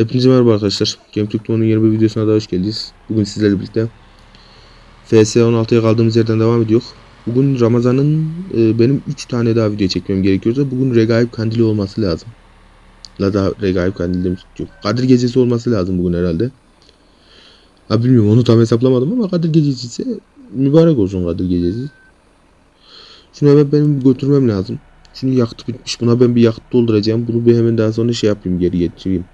Hepinize merhaba arkadaşlar. Game Türkmen'in yeni bir videosuna daha hoş geldiniz. Bugün sizlerle birlikte FS 16'ya kaldığımız yerden devam ediyor. Bugün Ramazan'ın e, benim 3 tane daha video çekmem gerekiyorsa bugün Regaib Kandili olması lazım. La da Regaib Kandili demiş. Kadir Gecesi olması lazım bugün herhalde. Ha bilmiyorum onu tam hesaplamadım ama Kadir Gecesi ise mübarek olsun Kadir Gecesi. Şunu hemen benim götürmem lazım. Şunu yaktı bitmiş. Buna ben bir yakıt dolduracağım. Bunu bir hemen daha sonra şey yapayım geri getireyim.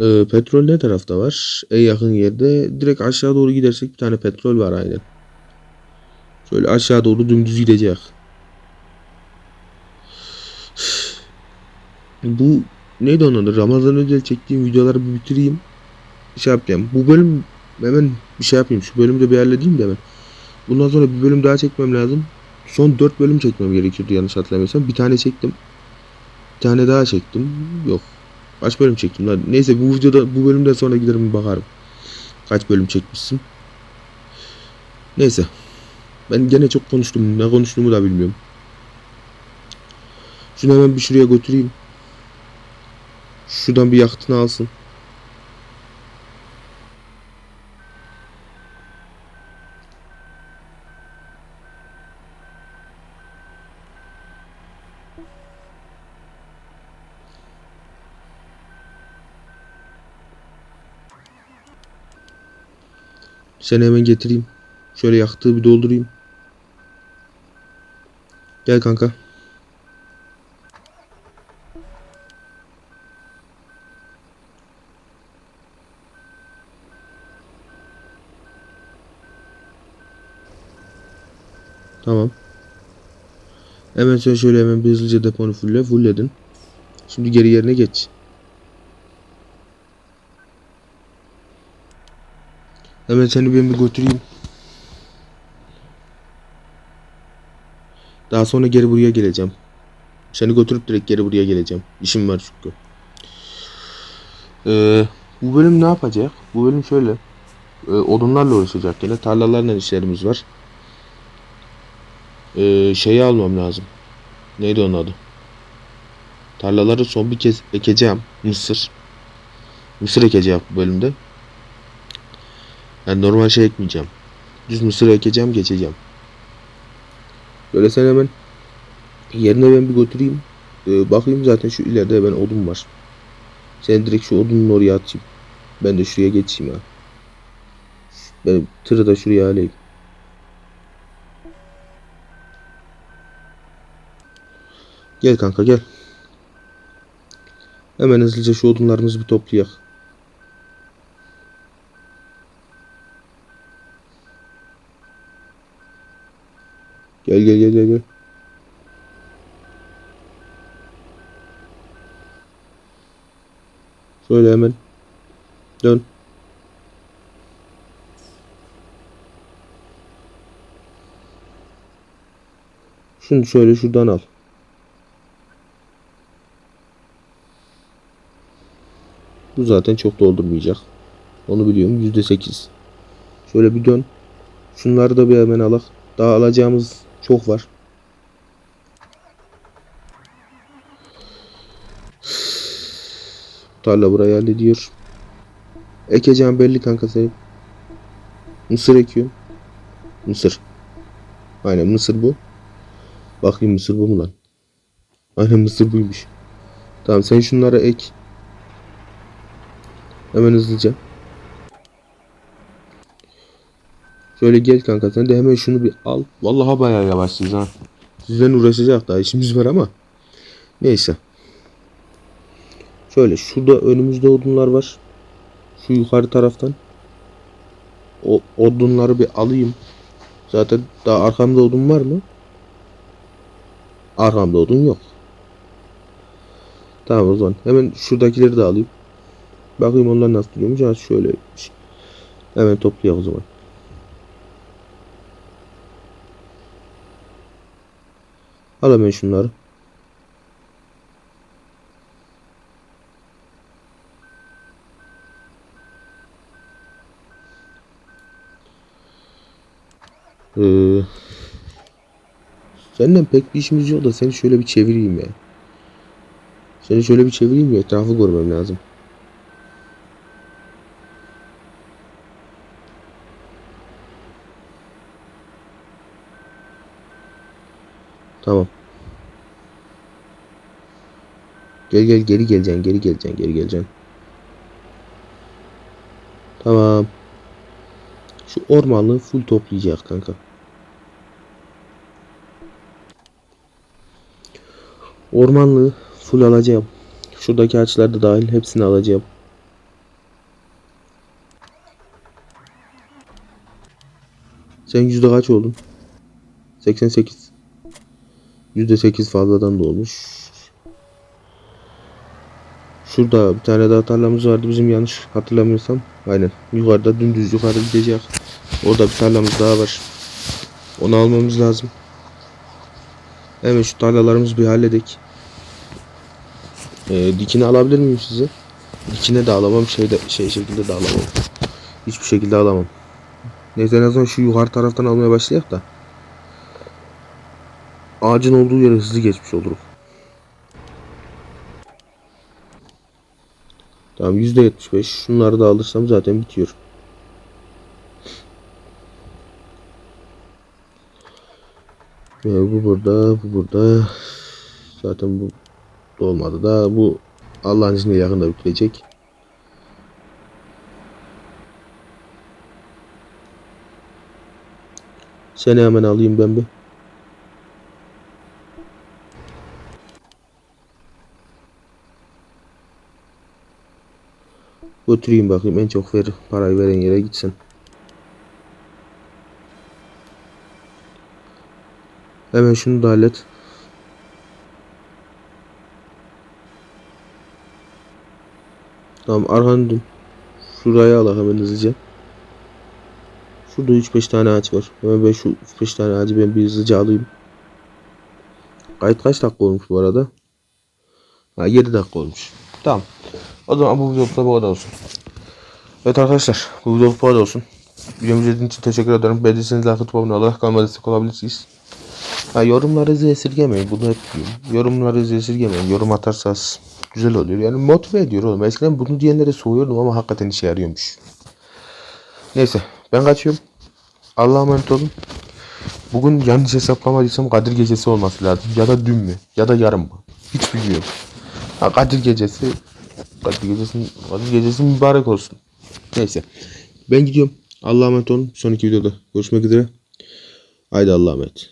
Ee, petrol ne tarafta var? En yakın yerde. Direkt aşağı doğru gidersek bir tane petrol var aynen. Şöyle aşağı doğru dümdüz gidecek. Bu neydi onun adı? Ramazan özel çektiğim videoları bir bitireyim. Şey yapacağım. Bu bölüm hemen bir şey yapayım. Şu bölümü de bir halledeyim de hemen. Bundan sonra bir bölüm daha çekmem lazım. Son 4 bölüm çekmem gerekiyordu yanlış hatırlamıyorsam. Bir tane çektim. Bir tane daha çektim. Yok. Kaç bölüm çektim lan? Neyse bu videoda bu bölümden sonra giderim bakarım. Kaç bölüm çekmişsin. Neyse. Ben gene çok konuştum. Ne konuştuğumu da bilmiyorum. Şunu hemen bir şuraya götüreyim. Şuradan bir yakıtını alsın. Seni hemen getireyim. Şöyle yaktığı bir doldurayım. Gel kanka. Tamam. Hemen sen şöyle hemen bir hızlıca deponu fulle. Fullledin. Şimdi geri yerine geç. Hemen seni ben bir götüreyim. Daha sonra geri buraya geleceğim. Seni götürüp direkt geri buraya geleceğim. İşim var çünkü. Ee, bu bölüm ne yapacak? Bu bölüm şöyle. Ee, odunlarla uğraşacak yine. Tarlalarla işlerimiz var. Ee, şeyi almam lazım. Neydi onun adı? Tarlaları son bir kez ekeceğim. Mısır. Mısır ekeceğim bu bölümde. Yani normal şey ekmeyeceğim. Düz mısır ekeceğim geçeceğim. Böyle sen hemen yerine ben bir götüreyim. Ee, bakayım zaten şu ileride hemen odun var. Sen direkt şu odunun oraya atayım. Ben de şuraya geçeyim ha. Ben tırı da şuraya alayım. Gel kanka gel. Hemen hızlıca şu odunlarımızı bir toplayak. Gel gel gel gel gel. Şöyle hemen dön. Şunu şöyle şuradan al. Bu zaten çok doldurmayacak. Onu biliyorum. Yüzde sekiz. Şöyle bir dön. Şunları da bir hemen alak. Daha alacağımız çok var. Tarla burayı hallediyor. Ekeceğim belli kanka senin. Mısır ekiyorum. Mısır. Aynen mısır bu. Bakayım mısır bu mu lan? Aynen mısır buymuş. Tamam sen şunlara ek. Hemen hızlıca. Şöyle gel kanka sen de hemen şunu bir al. Vallahi bayağı yavaşsınız ha. Sizden uğraşacak daha işimiz var ama. Neyse. Şöyle şurada önümüzde odunlar var. Şu yukarı taraftan. O odunları bir alayım. Zaten daha arkamda odun var mı? Arkamda odun yok. Tamam o zaman. Hemen şuradakileri de alayım. Bakayım onlar nasıl duruyormuş. Şöyle. Hemen toplayalım o zaman. Al hemen şunları. Ee, senden pek bir işimiz yok da seni şöyle bir çevireyim ya. Seni şöyle bir çevireyim mi? Etrafı görmem lazım. Tamam. Gel gel geri geleceksin geri geleceksin geri geleceksin. Tamam. Şu ormanlığı full toplayacak kanka. Ormanlığı full alacağım. Şuradaki ağaçlar da dahil hepsini alacağım. Sen yüzde kaç oldun? 88. Yüzde 8 fazladan da olmuş. Şurada bir tane daha tarlamız vardı bizim yanlış hatırlamıyorsam. Aynen. Yukarıda dümdüz yukarı gidecek. Orada bir tarlamız daha var. Onu almamız lazım. Hemen şu tarlalarımızı bir halledek. Ee, dikini alabilir miyim size? Dikine de alamam, şeyde şey şekilde de alamam. Hiçbir şekilde alamam. Neyse en azından şu yukarı taraftan almaya başlayak da. Ağacın olduğu yere hızlı geçmiş oluruz. Tamam %75. Şunları da alırsam zaten bitiyor. Ee, bu burada, bu burada. Zaten bu da olmadı da bu Allah'ın izniyle yakında bitirecek. Seni hemen alayım ben bir. Götüreyim bakayım en çok ver, parayı veren yere gitsin. Hemen şunu da hallet. Tamam arkanı dön. Şuraya al hemen hızlıca. Şurada 3-5 tane ağaç var. Hemen ben şu 3-5 tane ağacı ben bir hızlıca alayım. Kayıt kaç dakika olmuş bu arada? Ha 7 dakika olmuş. Tamam. O zaman bu videomuzda bu kadar olsun. Evet arkadaşlar bu videomuz bu kadar olsun. Videomu izlediğiniz için teşekkür ederim. Beğendiyseniz like atıp abone olarak kanalıma destek olabilirsiniz. Ha, yorumlarınızı esirgemeyin. Bunu hep diyorum. Yorumlarınızı esirgemeyin. Yorum atarsanız güzel oluyor. Yani motive ediyor oğlum. Eskiden bunu diyenlere soğuyordum ama hakikaten işe yarıyormuş. Neyse ben kaçıyorum. Allah'a emanet olun. Bugün yanlış hesaplamadıysam Kadir gecesi olması lazım. Ya da dün mü? Ya da yarın mı? Hiç bilmiyorum. Ha, Kadir gecesi Kadir gecesi Kadir gecesi mübarek olsun. Neyse. Ben gidiyorum. Allah'a emanet olun. Sonraki videoda görüşmek üzere. Haydi Allah'a emanet.